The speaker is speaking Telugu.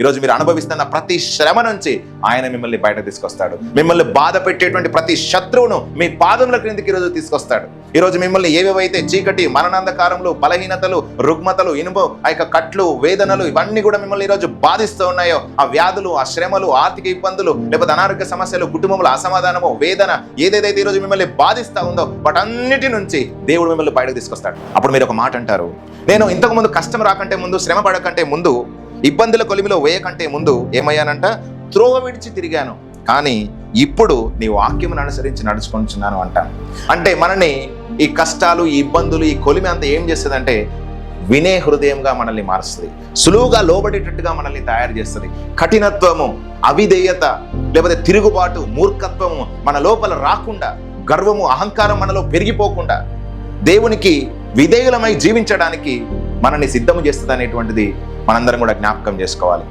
ఈరోజు మీరు అనుభవిస్తున్న ప్రతి శ్రమ నుంచి ఆయన మిమ్మల్ని బయట తీసుకొస్తాడు. మిమ్మల్ని బాధ పెట్టేటువంటి ప్రతి శత్రువును మీ పాదముల క్రిందికి ఈరోజు తీసుకొస్తాడు. ఈరోజు మిమ్మల్ని ఏవేవైతే చీకటి మరణాంధకారములు బలహీనతలు రుగ్మతలు ఇనుము ఆ యొక్క కట్లు వేదనలు ఇవన్నీ కూడా మిమ్మల్ని ఈరోజు బాధిస్తూ ఉన్నాయో ఆ వ్యాధులు ఆ శ్రమలు ఆర్థిక ఇబ్బందులు లేకపోతే అనారోగ్య సమస్యలు కుటుంబంలో అసమాధానము వేదన ఏదేదైతే ఈరోజు మిమ్మల్ని బాధిస్తూ ఉందో వాటన్నిటి నుంచి దేవుడు మిమ్మల్ని బయటకు తీసుకొస్తాడు. అప్పుడు మీరు ఒక మాట అంటారు నేను ఇంతకు ముందు కష్టం రాకంటే ముందు శ్రమ పడకంటే ముందు ఇబ్బందుల కొలిమిలో వేయకంటే ముందు ఏమయ్యానంట? త్రోవ విడిచి తిరిగాను. కానీ ఇప్పుడు నీ వాక్యమును అనుసరించి నడుచుకుంటున్నాను అంట. అంటే మనని ఈ కష్టాలు ఈ ఇబ్బందులు ఈ కొలిమి అంతా ఏం చేస్తుందంటే వినే హృదయంగా మనల్ని మారుస్తుంది. సులువుగా లోబడేటట్టుగా మనల్ని తయారు చేస్తుంది. కఠినత్వము అవిధేయత లేకపోతే తిరుగుబాటు మూర్ఖత్వము మన లోపల రాకుండా గర్వము అహంకారం మనలో పెరిగిపోకుండా దేవునికి విధేయులమై జీవించడానికి మనల్ని సిద్ధము చేస్తుంది అనేటువంటిది మనందరం కూడా జ్ఞాపకం చేసుకోవాలి.